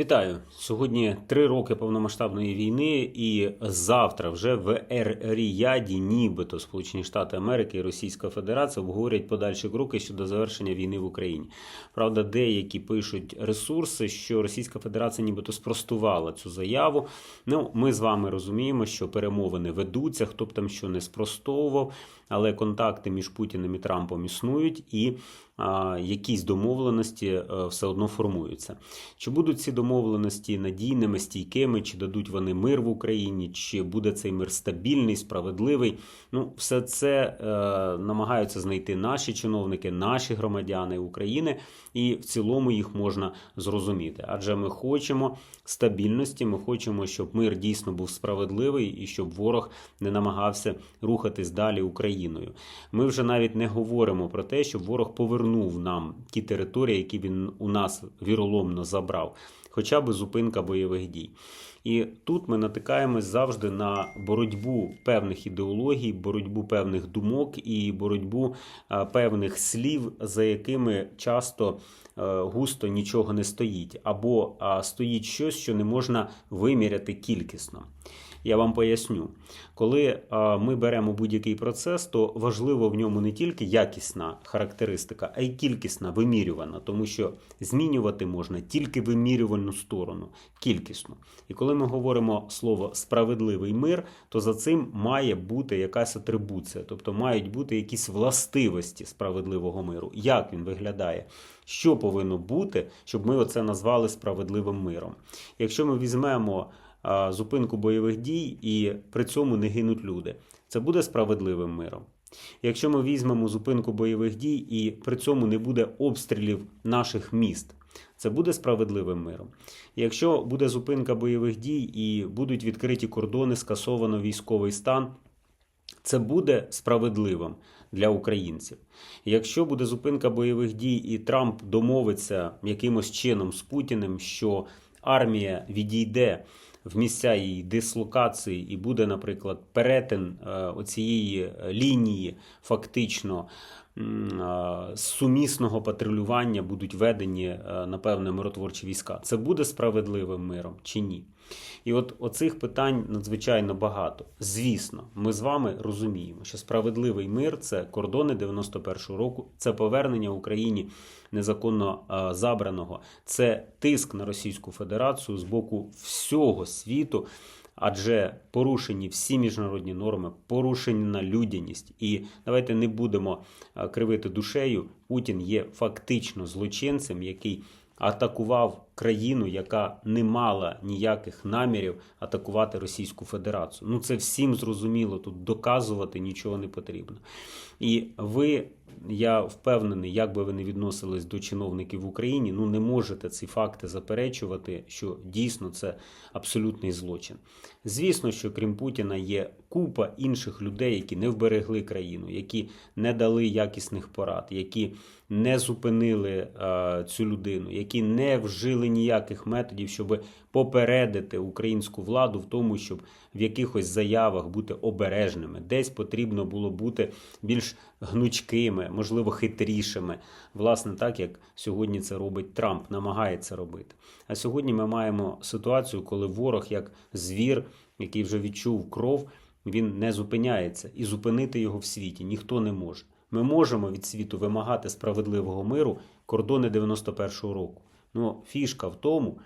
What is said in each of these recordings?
Вітаю сьогодні три роки повномасштабної війни, і завтра вже в Ер-Ріяді, нібито Сполучені Штати Америки і Російська Федерація обговорять подальші кроки щодо завершення війни в Україні. Правда, деякі пишуть ресурси, що Російська Федерація нібито спростувала цю заяву. Ну, ми з вами розуміємо, що перемовини ведуться, хто б там що не спростовував, але контакти між Путіним і Трампом існують і якісь домовленості е, все одно формуються. Чи будуть ці домовленості надійними, стійкими, чи дадуть вони мир в Україні, чи буде цей мир стабільний, справедливий? Ну, все це е, намагаються знайти наші чиновники, наші громадяни України, і в цілому їх можна зрозуміти. Адже ми хочемо стабільності, ми хочемо, щоб мир дійсно був справедливий і щоб ворог не намагався рухатись далі Україною. Ми вже навіть не говоримо про те, щоб ворог повернув нам ті території, які він у нас віроломно забрав, хоча б зупинка бойових дій. І тут ми натикаємось завжди на боротьбу певних ідеологій, боротьбу певних думок і боротьбу е, певних слів, за якими часто е, густо нічого не стоїть, або стоїть щось, що не можна виміряти кількісно. Я вам поясню, коли а, ми беремо будь-який процес, то важливо в ньому не тільки якісна характеристика, а й кількісна, вимірювана, тому що змінювати можна тільки вимірювальну сторону, кількісну. І коли ми говоримо слово справедливий мир, то за цим має бути якась атрибуція, тобто мають бути якісь властивості справедливого миру. Як він виглядає? Що повинно бути, щоб ми оце назвали справедливим миром? Якщо ми візьмемо зупинку бойових дій і при цьому не гинуть люди, це буде справедливим миром. Якщо ми візьмемо зупинку бойових дій і при цьому не буде обстрілів наших міст, це буде справедливим миром. Якщо буде зупинка бойових дій і будуть відкриті кордони, скасовано військовий стан, це буде справедливим для українців. Якщо буде зупинка бойових дій і Трамп домовиться якимось чином з Путіним, що армія відійде в місця її дислокації і буде, наприклад, перетин е, оцієї лінії фактично е, сумісного патрулювання будуть ведені е, напевне миротворчі війська. Це буде справедливим миром чи ні? І от оцих питань надзвичайно багато. Звісно, ми з вами розуміємо, що справедливий мир це кордони 91-го року, це повернення Україні незаконно забраного, це тиск на Російську Федерацію з боку всього світу. Адже порушені всі міжнародні норми, порушена людяність. І давайте не будемо кривити душею. Путін є фактично злочинцем, який атакував країну, яка не мала ніяких намірів атакувати Російську Федерацію. Ну це всім зрозуміло. Тут доказувати нічого не потрібно. І ви, я впевнений, як би ви не відносились до чиновників в Україні, ну не можете ці факти заперечувати, що дійсно це абсолютний злочин. Звісно, що крім Путіна є купа інших людей, які не вберегли країну, які не дали якісних порад, які не зупинили е, цю людину, які не вжили ніяких методів, щоб попередити українську владу в тому, щоб в якихось заявах бути обережними, десь потрібно було бути більш гнучкими, можливо, хитрішими. Власне, так як сьогодні це робить Трамп, намагається робити. А сьогодні ми маємо ситуацію, коли ворог, як звір, який вже відчув кров, він не зупиняється, і зупинити його в світі ніхто не може. Ми можемо від світу вимагати справедливого миру кордони 91-го року. Ну, фішка в тому,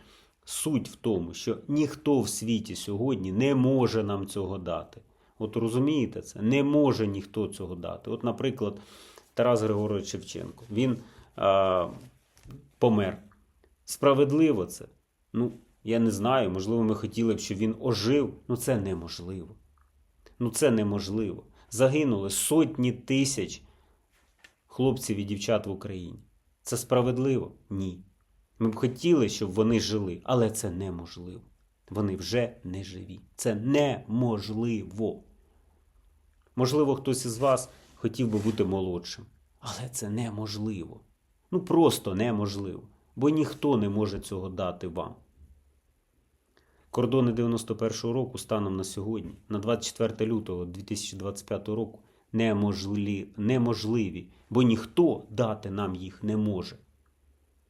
суть в тому, що ніхто в світі сьогодні не може нам цього дати. От розумієте це? Не може ніхто цього дати. От, наприклад, Тарас Григорович Шевченко. Він а, помер. Справедливо це. Ну, я не знаю, можливо, ми хотіли б, щоб він ожив. Ну, це неможливо. Ну, це неможливо. Загинули сотні тисяч хлопців і дівчат в Україні. Це справедливо? Ні. Ми б хотіли, щоб вони жили, але це неможливо. Вони вже не живі. Це неможливо. Можливо, хтось із вас хотів би бути молодшим, але це неможливо. Ну просто неможливо, бо ніхто не може цього дати вам. Кордони 91-го року станом на сьогодні, на 24 лютого 2025 року, неможлі... неможливі, бо ніхто дати нам їх не може.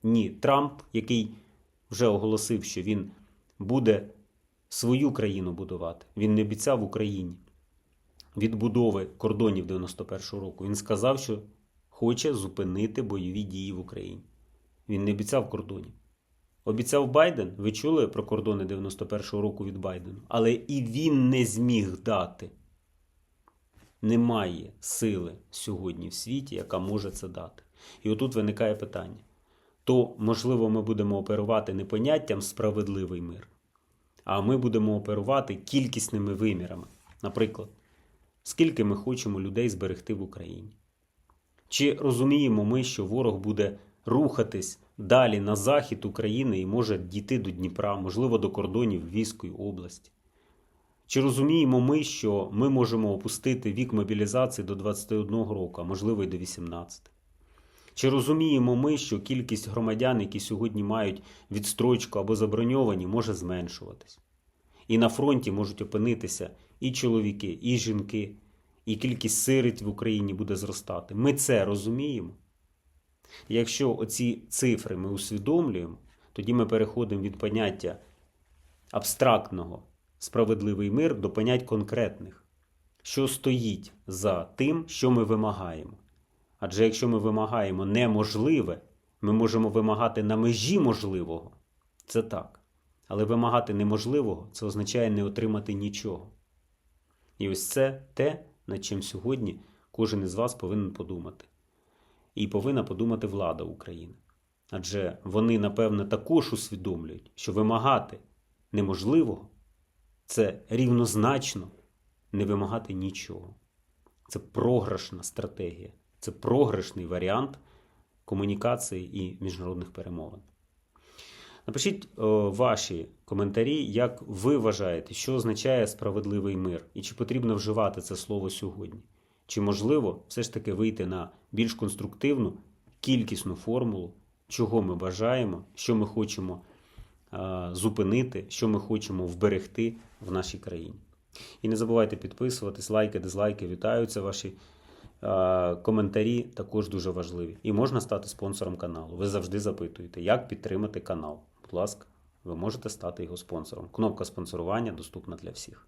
Ні, Трамп, який вже оголосив, що він буде свою країну будувати. Він не обіцяв Україні відбудови кордонів 91-го року. Він сказав, що хоче зупинити бойові дії в Україні. Він не обіцяв кордонів. Обіцяв Байден, ви чули про кордони 91-го року від Байдена, але і він не зміг дати. Немає сили сьогодні в світі, яка може це дати. І отут виникає питання: то, можливо, ми будемо оперувати не поняттям справедливий мир, а ми будемо оперувати кількісними вимірами. Наприклад, скільки ми хочемо людей зберегти в Україні. Чи розуміємо ми, що ворог буде рухатись далі на захід України і може дійти до Дніпра, можливо, до кордонів Львівської області? Чи розуміємо ми, що ми можемо опустити вік мобілізації до 21 року, а можливо й до 18? Чи розуміємо ми, що кількість громадян, які сьогодні мають відстрочку або заброньовані, може зменшуватись? І на фронті можуть опинитися і чоловіки, і жінки, і кількість сиріт в Україні буде зростати. Ми це розуміємо. Якщо оці цифри ми усвідомлюємо, тоді ми переходимо від поняття абстрактного справедливий мир до понять конкретних, що стоїть за тим, що ми вимагаємо. Адже якщо ми вимагаємо неможливе, ми можемо вимагати на межі можливого. Це так. Але вимагати неможливого це означає не отримати нічого. І ось це те, над чим сьогодні кожен із вас повинен подумати. І повинна подумати влада України. Адже вони, напевне, також усвідомлюють, що вимагати неможливого це рівнозначно не вимагати нічого. Це програшна стратегія, це програшний варіант комунікації і міжнародних перемовин. Напишіть о, ваші коментарі, як ви вважаєте, що означає справедливий мир, і чи потрібно вживати це слово сьогодні? Чи можливо все ж таки вийти на більш конструктивну, кількісну формулу, чого ми бажаємо, що ми хочемо е, зупинити, що ми хочемо вберегти в нашій країні? І не забувайте підписуватись, лайки, дизлайки, вітаються ваші. Е, Коментарі також дуже важливі. І можна стати спонсором каналу. Ви завжди запитуєте, як підтримати канал. Будь ласка, ви можете стати його спонсором. Кнопка спонсорування доступна для всіх.